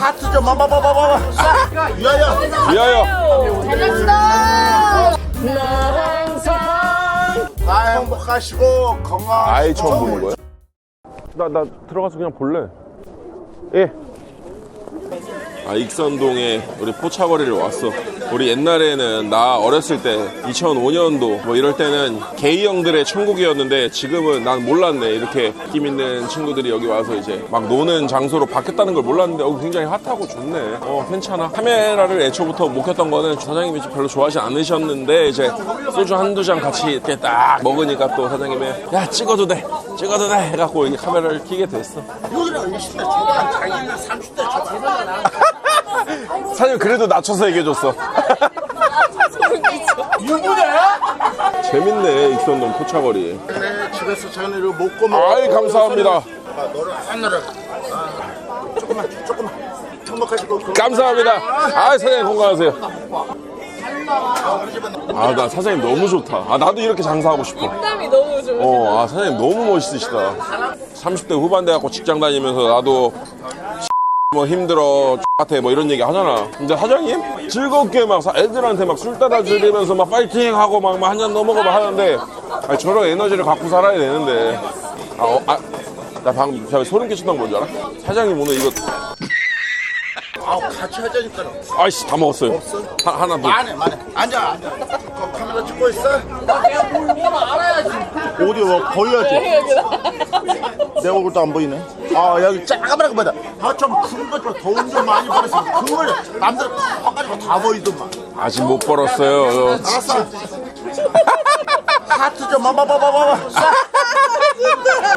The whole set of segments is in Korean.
하트 좀 봐봐봐봐봐. 위하여. 위하여. 잘했어. 아 행복하시고 건강. 아예 처음 보는 거야? 나, 나 들어가서 그냥 볼래. 예. 아, 익선동에 우리 포차거리를 왔어. 우리 옛날에는 나 어렸을 때 2005년도 뭐 이럴 때는 게이 형들의 천국이었는데 지금은 난 몰랐네. 이렇게 느낌 있는 친구들이 여기 와서 이제 막 노는 장소로 바뀌었다는 걸 몰랐는데 어, 굉장히 핫하고 좋네. 어, 괜찮아. 카메라를 애초부터 못 켰던 거는 사장님이 별로 좋아하지 않으셨는데 이제 소주 한두 잔 같이 이렇게 딱 먹으니까 또 사장님이 야 찍어도 돼 찍어도 돼 해갖고 이 카메라를 켜게 됐어 여기는 20대 초반, 자기는 30대 초반. 사장님 그래도 낮춰서 얘기해줬어 재밌네 익선동 포차거리 네, 집에서 저녁을 먹고 먹고. 아이 감사합니다 아, 너를 하늘을. 아, 조금만, 조금만. 행복하시고. 건강- 감사합니다 아 사장님 건강하세요 아 나 사장님 너무 좋다 아 나도 이렇게 장사하고 싶어 땀이 너무 좋아. 어, 아, 사장님 너무 멋있으시다. 30대 후반 돼갖고 직장 다니면서 나도 뭐 힘들어, 같아, 뭐 이런 얘기 하잖아. 근데 사장님? 즐겁게 막 사- 애들한테 막 술 따라 주면서 막 파이팅 하고 막 한 잔 넘어가 막 하는데, 아니, 저런 에너지를 갖고 살아야 되는데. 아, 어, 아, 나 방금 제가 소름 건 뭔지 알아? 사장님 오늘 이거, 아, 같이 하자니까. 아이씨, 다 먹었어요. 하, 하나 더. 만해, 만해. 앉아, 앉아. 그 카메라 찍고 있어? 내가 뭘, 뭘 알아야지. 어디 뭐 보여야지. 내 얼굴도 안 보이네. 아 여기 짜가라고 보다. 아좀 큰 거 좀 돈 좀 많이 벌어서 큰걸 남들 커가지고 다 보이더만. 아직 못 벌었어요. 어, 알았어. 하트 좀 봐봐봐봐봐.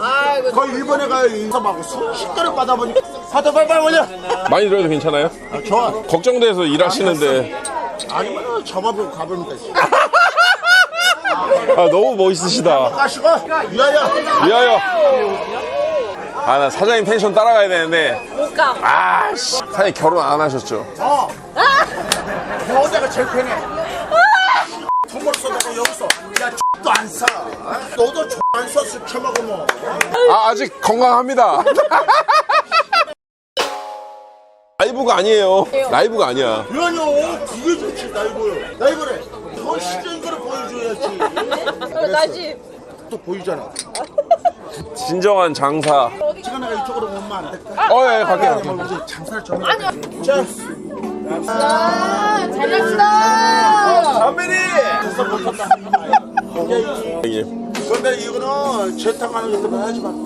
아이고. 거의 일본에 가요 인사하고 개를 받아보니까 하트 빨빨 올려. 많이 들어도 괜찮아요? 아, 좋아. 걱정돼서 일하시는데. 아니면 잡아보고 되지. 아, 너무 멋있으시다. 가시고 위하여. 위하여. 아, 나 사장님 텐션 따라가야 되는데. 못 가. 아, 씨. 사장님 결혼 안 하셨죠? 어. 여자가 제일 편해. 통을 쏟아고 여기서 야 X도 안 사. 너도 X 안 써서 처먹으면. 아, 아직 건강합니다. 라이브가 아니에요. 라이브가 아니야. 왜요? 그게 좋지 라이브. 라이브래. 더 시적인 거를 보여줘야지. 그럼 다시. 또 보이잖아. 진정한 장사. 시간가 이쪽으로 오면 안 될까? 어, 예, 갈게요. 갈게요. 우리 장사를 좀 해. 자, 아, 잘했어. 선배님. 됐어 못한다. 형님. 근데 이거는 재탕하는 것도 하지 마.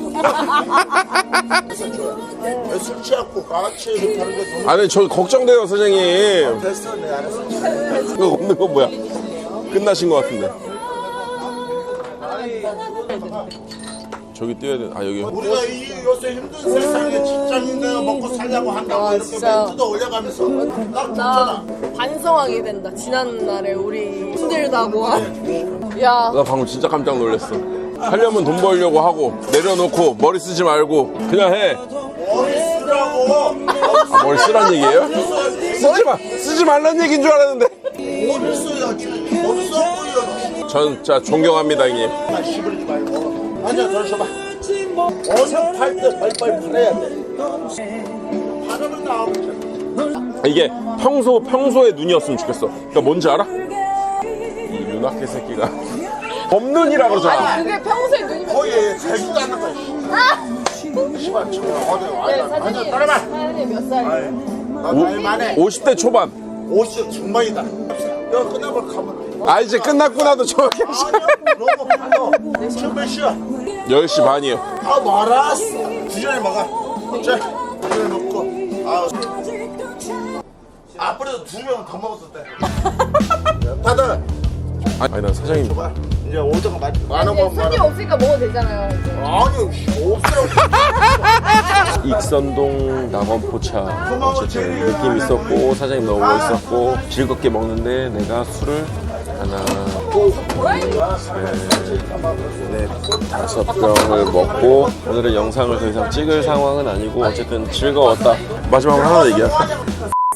술 취하고 같이 이렇게 하는 게 너무 아니, 저 걱정돼요, 사장님. 됐어. 네 알았어. 이거 없는 건 뭐야? 끝나신 것 같은데. 저기 뛰어야 돼. 아, 여기. 우리가 이 요새 힘든 세상에 직장인들 먹고 살려고 한다고 아, 이렇게 진짜. 멘트도 올려가면서 딱나 좋잖아. 반성하게 된다. 지난 날에 우리 힘들다고 한. 야, 나 방금 진짜 깜짝 놀랐어. 하려면 돈 벌려고 하고 내려놓고 머리 쓰지 말고 그냥 해. 머리 쓰라고. 아, 머리 쓰란 얘기예요? 쓰지 마. 쓰지 말란 얘기인 줄 알았는데. 머리 써야지. 머리 써보여야지. 전 진짜 존경합니다, 형님. 아, 시부리지 말고. 앉아, 더 쉬어봐. 어서 팔때 빨리빨리 팔아야 돼. 팔으면 나오면 이게 평소 평소의 눈이었으면 좋겠어. 그러니까 뭔지 알아? 이 윤학계 새끼가 법눈이라 그러잖아. 아니 그게 평소에 눈이 거의 되지도 않는 거야. 씨발, 저 어디 와. 네, 앉아, 사장님. 따라봐. 사장님 몇 살이에요? 나 나이 많네. 50대 초반. 50 중반이다. 야, 끝나고 가면. 아 이제 끝났구나도 아니야, 너무 빨라. 지금 몇 시야? 10시 반이에요. 아, 말았어. 두 잔에 먹어. 자, 두 잔에 먹고. 아, 앞으로도 두 명 더 먹어도 돼. 다들, 아니 난 사장님 봐. 이제 오자가 많, 많아 이제 먹으면. 손님 없으니까 먹어도 되잖아요. 아니, 씨, 없으라고. 익선동 낙원포차 어쨌든 느낌 있었고 사장님 너무 멋있었고 즐겁게 먹는데 내가 술을 하나 둘셋넷 다섯 병을 먹고 오늘은 영상을 더 이상 찍을 상황은 아니고 어쨌든 즐거웠다 마지막으로 하나 얘기할까?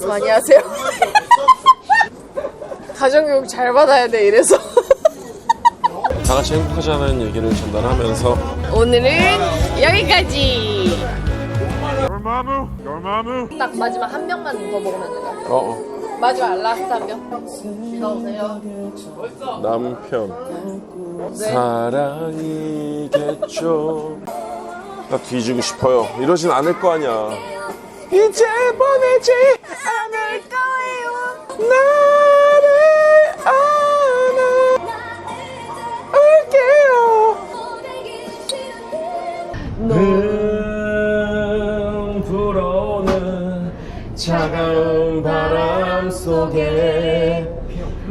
많이 하세요. 가정교육 잘 받아야 돼 이래서. 다 같이 행복하자는 얘기를 전달하면서 오늘은 여기까지. 마무 열 마무 딱 마지막 한 병만 더 먹으면 돼요. 어, 어. 마지막 라스트 한 병. 나오세요. 남편 사랑이겠죠. 나 뒤지고 싶어요. 이러진 않을 거 아니야. 이제 보내지 않을 거예요. 나 속에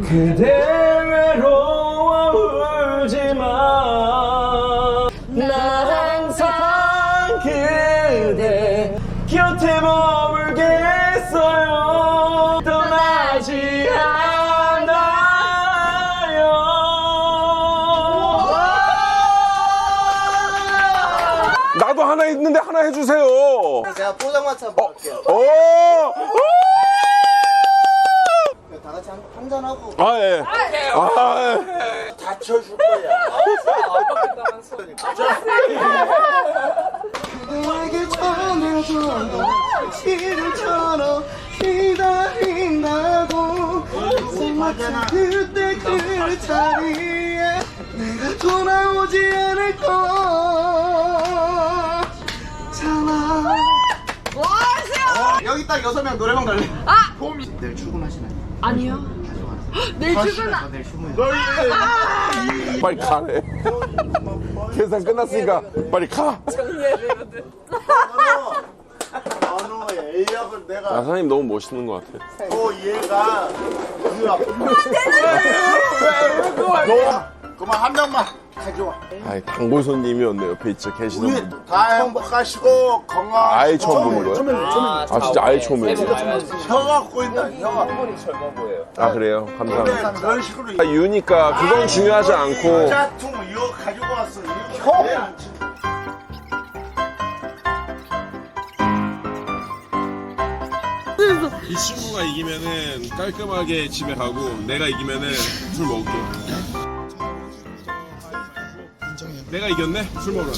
그대 외로워 울지마. 나 항상 그대 곁에 머물겠어요. 떠나지 않아요. 나도 하나 있는데 하나 해주세요. 제가 포장마차. 오! 다 같이 한, 한잔 하고 아, 예. 아, 예. 다쳐줄 거야. 그대에게 전해줘 시름처럼 기다린다고 마치 그때 그 자리에 내가 돌아오지 않을 거잖아 여기 딱 여섯 명 노래방 갈래? 아! 봄이 내일 출근하시나요? 아니요. 내일 출근 아, 내일 출근 빨리 가래. 계산 끝났으니까 빨리 가. 아, 내가 사장님 너무 멋있는 것 같아. 또 얘가 그 앞에 너 그만 한 명만 가져와. 아이, 단골 손님이었네. 옆에 있지, 계시는 우리 분. 다 행복하시고 건강. 아예 처음 보는 거예요? 아, 진짜 아예 처음 보는 거예요? 혀가 꼬인다. 혀가. 아, 그래요? 근데 감사합니다. 그런 식으로 아, 유니까 그건 중요하지 않고. 짜통 이거 가지고 왔어. 치? 이 친구가 이기면은 깔끔하게 집에 가고 내가 이기면은 술 먹을게. 내가 이겼네? 술 먹으러.